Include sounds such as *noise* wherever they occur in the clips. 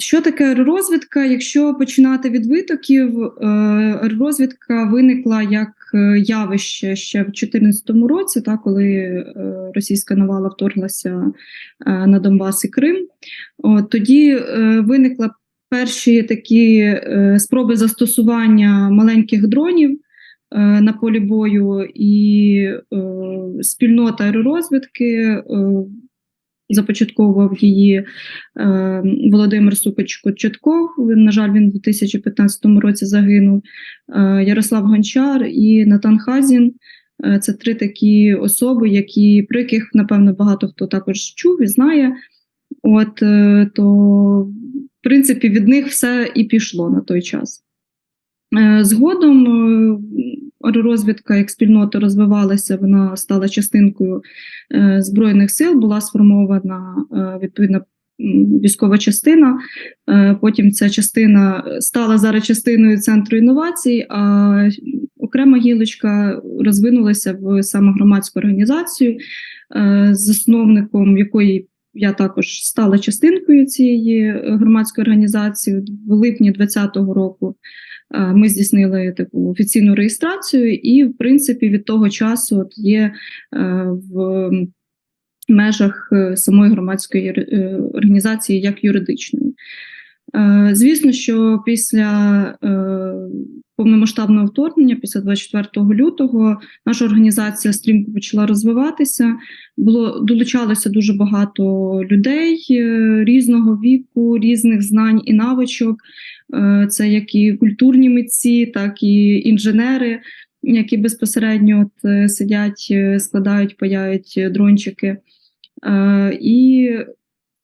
Що таке розвідка? Якщо починати від витоків, е, розвідка виникла як е, явище ще в 2014 році, та, коли е, російська навала вторглася на Донбас і Крим. Тоді виникла перші такі спроби застосування маленьких дронів на полі бою, і е, спільнота аеророзвідки започатковував її е, Володимир Сукач Кочетков. Він, на жаль, він у 2015 році загинув. Е, Ярослав Гончар і Натан Хазін. Е, Це три такі особи, які про яких напевно багато хто також чув і знає. От е, то, в принципі, від них все і пішло на той час. Е, Згодом е, аеророзвідка як спільнота розвивалася, вона стала частинкою е, Збройних сил, була сформована відповідна військова частина. Потім ця частина стала зараз частиною центру інновацій, а окрема гілочка розвинулася в саме громадську організацію, засновником якої я також стала частинкою цієї громадської організації в липні 2020 року. Ми здійснили таку офіційну реєстрацію, і, в принципі, від того часу от є е, в межах е, самої громадської е, організації як юридичної. Е, Звісно, що після е, повномасштабного вторгнення, після 24 лютого, наша організація стрімко почала розвиватися. Було долучалося дуже багато людей е, різного віку, різних знань і навичок. Це як і культурні митці, так і інженери, які безпосередньо от сидять, складають, паяють дрончики. І,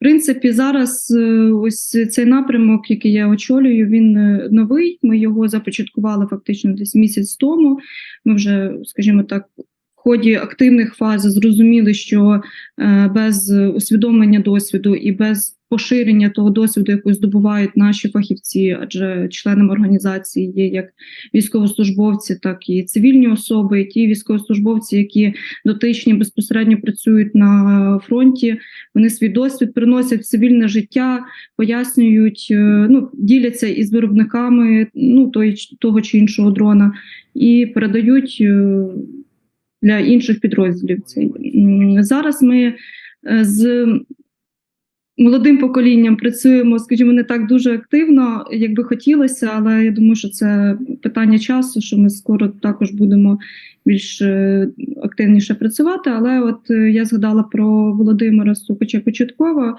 принципі, зараз е, ось цей напрямок, який я очолюю, він е, новий. Ми його започаткували фактично десь місяць тому. Ми вже, скажімо так, ході активних фаз зрозуміли, що е, без усвідомлення досвіду і без поширення того досвіду, який здобувають наші фахівці, адже членами організації є як військовослужбовці, так і цивільні особи, і ті військовослужбовці, які дотичні безпосередньо працюють на фронті. Вони свій досвід приносять в цивільне життя, пояснюють, е, ну діляться із виробниками ну той того чи іншого дрона і передають е, для інших підрозділів. Зараз ми е, з молодим поколінням працюємо, скажімо, не так дуже активно, як би хотілося, але я думаю, що це питання часу, що ми скоро також будемо більш е, активніше працювати. Але от е, я згадала про Володимира Сукача Початкова.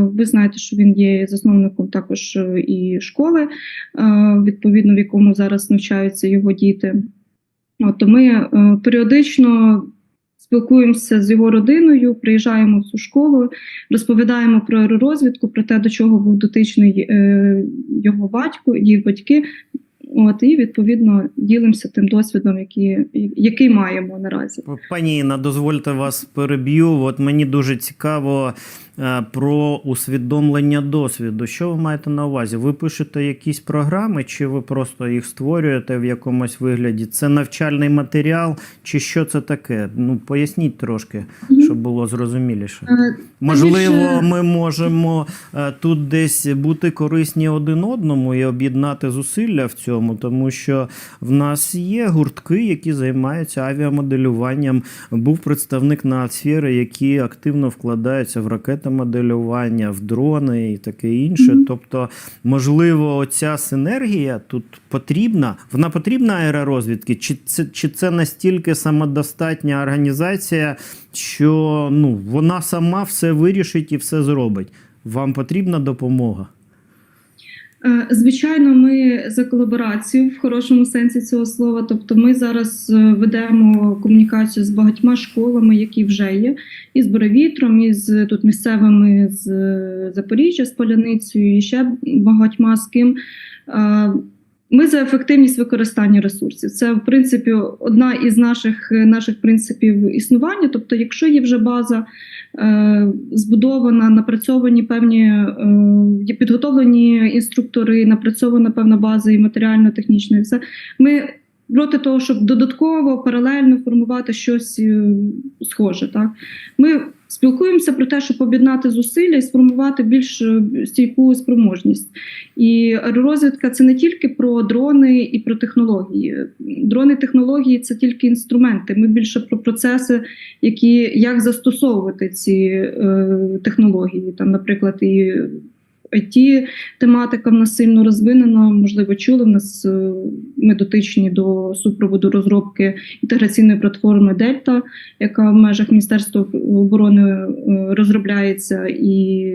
Ви знаєте, що він є засновником також і школи, відповідно, в якому зараз навчаються його діти. От, ми е, періодично спілкуємося з його родиною, приїжджаємо в цю школу, розповідаємо про аеророзвідку, про те, до чого був дотичний е, його батько, її батьки. От, і відповідно ділимося тим досвідом, який, який маємо наразі. Пані Інна, дозвольте вас переб'ю. От мені дуже цікаво про усвідомлення досвіду. Що ви маєте на увазі? Ви пишете якісь програми, чи ви просто їх створюєте в якомусь вигляді? Це навчальний матеріал, чи що це таке? Ну поясніть трошки, щоб було зрозуміліше. Е, Можливо, ми можемо е, тут десь бути корисні один одному і об'єднати зусилля в цьому, тому що в нас є гуртки, які займаються авіамоделюванням. Був представник нацсфери, які активно вкладаються в ракетомоделювання, в дрони і таке інше. Мгм. Тобто, можливо, ця синергія тут потрібна. Вона потрібна аеророзвідки, чи це, чи це настільки самодостатня організація, що ну, вона сама все вирішить і все зробить. Вам потрібна допомога? Е, Звичайно, ми за колаборацію в хорошому сенсі цього слова. Тобто, ми зараз е, ведемо комунікацію з багатьма школами, які вже є, і з Боровітром, і з тут місцевими з е, Запоріжжя, з Поляницею, і ще багатьма з ким. Ми за ефективність використання ресурсів. Це, в принципі, одна із наших, наших принципів існування. Тобто, якщо є вже база е, збудована, напрацьовані певні е, підготовлені інструктори, напрацьована певна база і матеріально-технічна, і все. Ми проти того, щоб додатково паралельно формувати щось е, схоже. Так? Ми спілкуємося про те, щоб об'єднати зусилля і сформувати більш е, стійку спроможність. І розвідка це не тільки про дрони і про технології. Дрони технології це тільки інструменти. Ми більше про процеси, які як застосовувати ці е, технології. Там, наприклад, і it тематика в нас сильно розвинена. Можливо, чули в нас е, ми дотичні до супроводу розробки інтеграційної платформи Дельта, яка в межах Міністерства оборони е, розробляється, і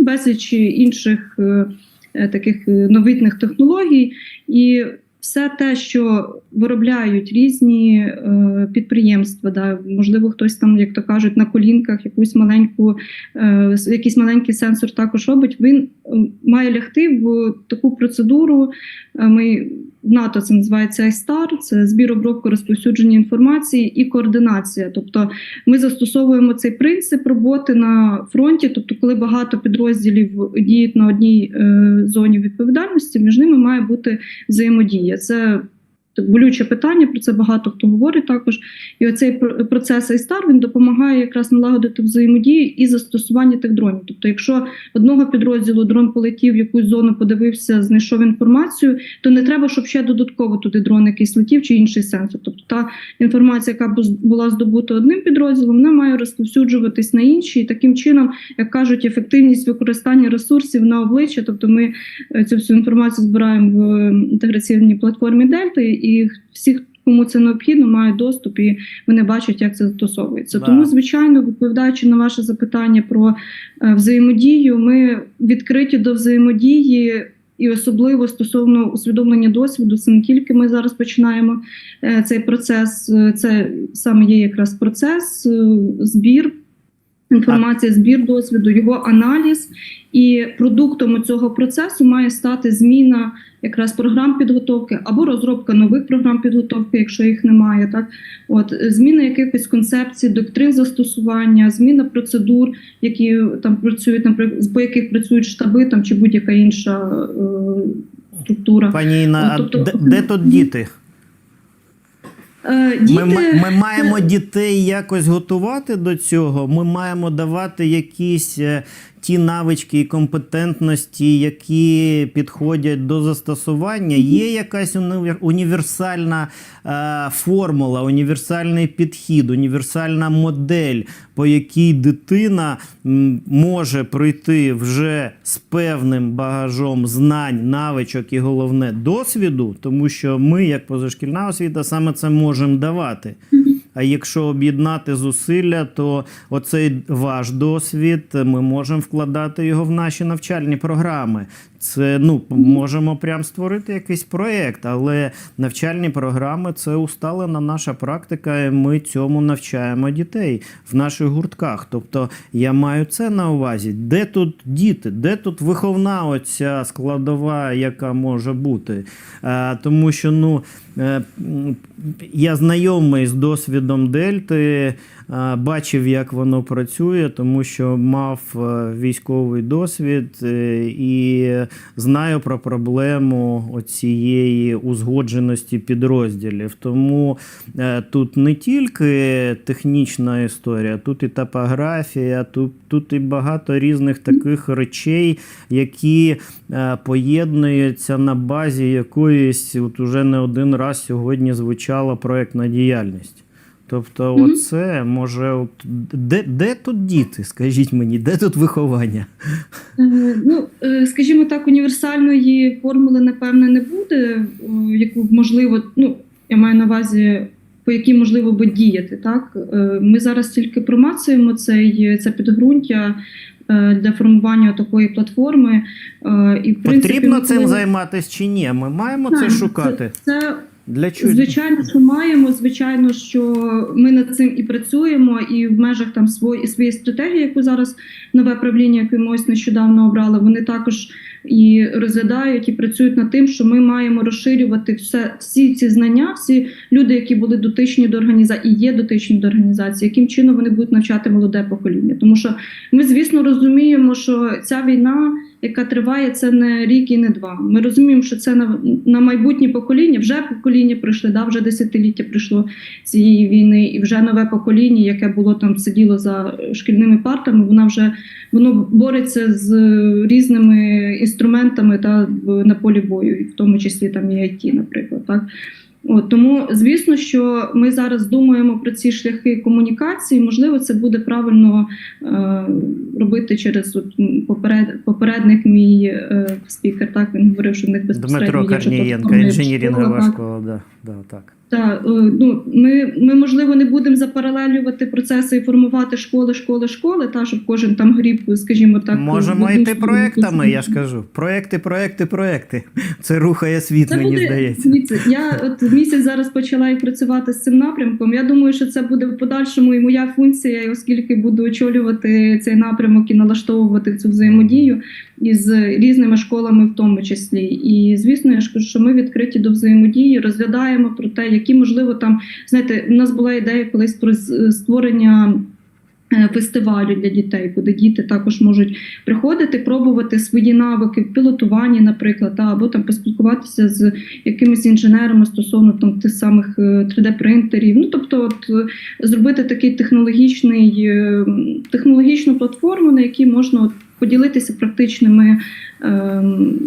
безліч інших е, таких новітних технологій. І все те, що виробляють різні е, підприємства, да, можливо, хтось там, як то кажуть, на колінках якусь маленьку, е, якийсь маленький сенсор також робить. Він має лягти в таку процедуру. е, Ми НАТО це називається ISTAR, це збір обробку розповсюдження інформації і координація. Тобто ми застосовуємо цей принцип роботи на фронті. Тобто, коли багато підрозділів діють на одній е, зоні відповідальності, між ними має бути взаємодія. Це болюче питання, про це багато хто говорить також. І оцей пр- процес ISTAR, він допомагає якраз налагодити взаємодію і застосування тих дронів. Тобто, якщо одного підрозділу дрон полетів в якусь зону, подивився, знайшов інформацію, то не треба, щоб ще додатково туди дрон якийсь летів чи інший сенсор. Тобто та інформація, яка бу- була здобута одним підрозділом, вона має розповсюджуватись на інші. І таким чином, як кажуть, ефективність використання ресурсів на обличчя. Тобто, ми е, цю всю інформацію збираємо в інтеграційній платформі Дельта, і всіх, кому це необхідно, мають доступ і вони бачать, як це застосовується. Да. Тому, звичайно, відповідаючи на ваше запитання про е, взаємодію, ми відкриті до взаємодії. І особливо стосовно усвідомлення досвіду, це не тільки ми зараз починаємо е, цей процес, е, це саме є якраз процес, е, збір інформації, збір досвіду, його аналіз. І продуктом цього процесу має стати зміна якраз програм підготовки або розробка нових програм підготовки, якщо їх немає. Так, от зміна якихось концепцій, доктрин застосування, зміна процедур, які там працюють, наприклад, по яких працюють штаби там чи будь-яка інша е, структура. Пані Інна, тобто- де, де тут діти? Е, діти, Ми, ми, ми маємо дітей якось готувати до цього. Ми маємо давати якісь е, ті навички і компетентності, які підходять до застосування. Є якась універсальна е, формула, універсальний підхід, універсальна модель, по якій дитина може прийти вже з певним багажом знань, навичок і головне досвіду, тому що ми, як позашкільна освіта, саме це можемо давати. А якщо об'єднати зусилля, то оцей ваш досвід ми можемо вкладати його в наші навчальні програми. Це ну можемо прям створити якийсь проєкт, але навчальні програми це усталена наша практика. і Ми цьому навчаємо дітей в наших гуртках. Тобто я маю це на увазі. Де тут діти, де тут виховна оця складова, яка може бути? Е, тому що ну е, я знайомий з досвідом Дельти, бачив, як воно працює, тому що мав е, військовий досвід е, і знаю про проблему оцієї узгодженості підрозділів. Тому е, тут не тільки технічна історія, тут і топографія, тут, тут і багато різних таких речей, які е, поєднуються на базі якоїсь, от уже не один раз сьогодні звучала проєктна діяльність. Тобто, Мгм. оце може, от, де, де тут діти? Скажіть мені, де тут виховання? Е, Ну, е, скажімо так, універсальної формули, напевне, не буде, е, яку можливо, ну, я маю на увазі, по якій можливо би діяти. Так? Ми зараз тільки промацуємо цей, це підґрунтя для формування такої платформи. І, в принципі, Потрібно цим коли- займатися чи ні? Ми маємо це шукати. Це, це Для чого? Звичайно, що маємо. Звичайно, що ми над цим і працюємо, і в межах там свої своєї стратегії, яку зараз нове правління, яке ми ось нещодавно обрали, вони також і розглядають і працюють над тим, що ми маємо розширювати все, всі ці знання, всі люди, які були дотичні до організації, і є дотичні до організації, яким чином вони будуть навчати молоде покоління. Тому що ми, звісно, розуміємо, що ця війна, яка триває, це не рік і не два. Ми розуміємо, що це на, на майбутнє покоління, вже покоління прийшли, да, вже десятиліття прийшло цієї війни, і вже нове покоління, яке було там сиділо за шкільними партами, вона вже воно бореться з різними інструментами та на полі бою, в тому числі там і IT, наприклад. Так? От, тому, звісно, що ми зараз думаємо про ці шляхи комунікації. Можливо, це буде правильно е, робити через от, поперед, попередник мій е, спікер. Так він говорив, що в них безпосередньо Дмитро Корнієнко, платформи в інженірінгова школах, так. Да, да, так. Так, е, ну ми, ми можливо не будемо запаралелювати процеси і формувати школи, школи, школи, та щоб кожен там гріб, скажімо так, Можемо йти проектами, я ж кажу. Проекти, проекти, проекти. Це рухає світ, Це мені буде, здається. Я от місяць зараз почала і працювати з цим напрямком. Я думаю, що це буде в подальшому і моя функція, і оскільки буду очолювати цей напрямок і налаштовувати цю взаємодію із різними школами, в тому числі. І звісно, я ж кажу, що ми відкриті до взаємодії, розглядаємо про те, які можливо там знаєте, у нас була ідея колись про створення. е, Фестивалю для дітей, куди діти також можуть приходити, пробувати свої навики в пілотуванні, наприклад, або там поспілкуватися з якимись інженерами стосовно там тих самих 3D-принтерів. Ну тобто, от е, зробити такий технологічний е, технологічну платформу, на якій можна от, поділитися практичними ем,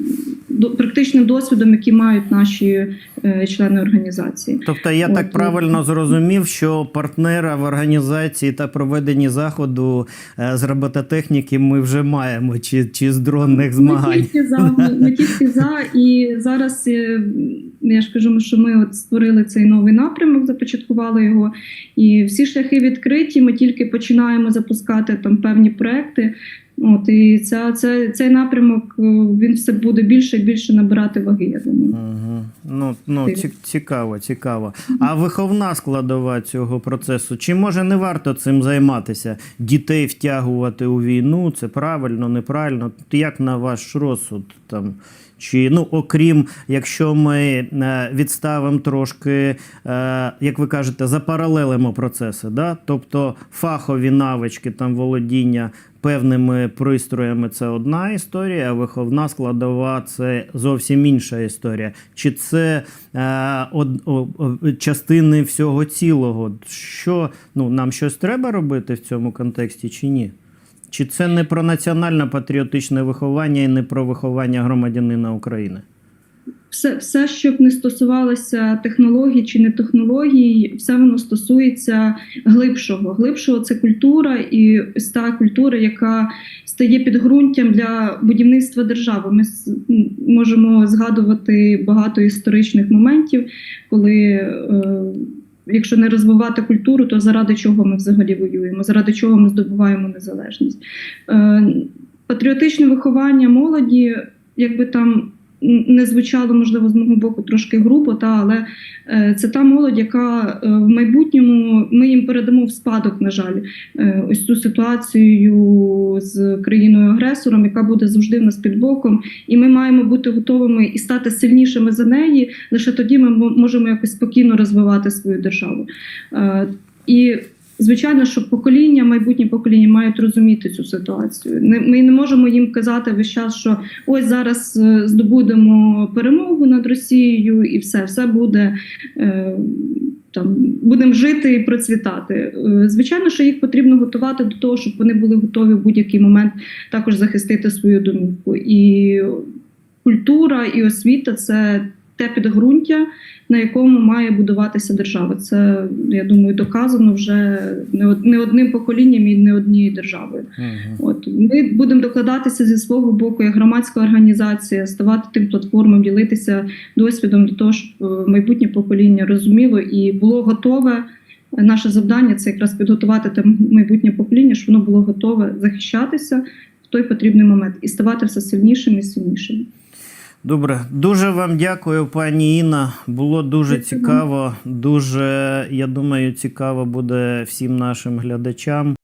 практичним досвідом, який мають наші е, члени організації. Тобто я От, так ну, правильно зрозумів, що партнера в організації та проведенні заходу е, з робототехніки ми вже маємо, чи, чи з дронних Ми змагань. тільки за, ми, ми *laughs* тільки за, і зараз е, я ж кажу, що ми от створили цей новий напрямок, започаткували його, і всі шляхи відкриті. Ми тільки починаємо запускати там певні проекти. От і ця, це, цей напрямок е, він все буде більше і більше набирати ваги. Я думаю. Ну, ну цікаво, цікаво. А виховна складова цього процесу, чи може не варто цим займатися? Дітей втягувати у війну, це правильно, неправильно? Як на ваш розсуд там? Чи ну, окрім, якщо ми е, відставимо трошки, е, як ви кажете, запаралелимо процеси, да? тобто фахові навички там володіння певними пристроями це одна історія, а виховна складова це зовсім інша історія. Чи це е, частини всього цілого? Що ну, нам щось треба робити в цьому контексті, чи ні? Чи це не про національно-патріотичне виховання і не про виховання громадянина України? все, все, що б не стосувалося технологій чи не технологій, все воно стосується глибшого. Глибшого це культура, і та культура, яка стає підґрунтям для будівництва держави. Ми можемо згадувати багато історичних моментів, коли. Е, Якщо не розвивати культуру, то заради чого ми взагалі воюємо? Заради чого ми здобуваємо незалежність? Е, патріотичне виховання молоді, якби там не звучало, можливо, з мого боку трошки грубо, та але е, це та молодь, яка е, в майбутньому ми їм передамо в спадок, на жаль, е, ось цю ситуацію з країною-агресором, яка буде завжди в нас під боком, і ми маємо бути готовими і стати сильнішими за неї. Лише тоді ми можемо якось спокійно розвивати свою державу. І Звичайно, що покоління, майбутні покоління мають розуміти цю ситуацію. Ми не можемо їм казати весь час, що ось зараз е, здобудемо перемогу над Росією, і все, все буде е, там, будемо жити і процвітати. Е, Звичайно, що їх потрібно готувати до того, щоб вони були готові в будь-який момент також захистити свою домівку. І культура і освіта це те підґрунтя, на якому має будуватися держава. Це я думаю, доказано вже не од- одним поколінням і не однією державою. Угу. От ми будемо докладатися зі свого боку як громадська організація, ставати тим платформам, ділитися досвідом для того, щоб е, майбутнє покоління розуміло і було готове. Наше завдання це якраз підготувати те майбутнє покоління, щоб воно було готове захищатися в той потрібний момент і ставати все сильнішим і сильнішим. Добре, дуже вам дякую, пані Інна. Було дуже цікаво. Дуже, я думаю, цікаво буде всім нашим глядачам.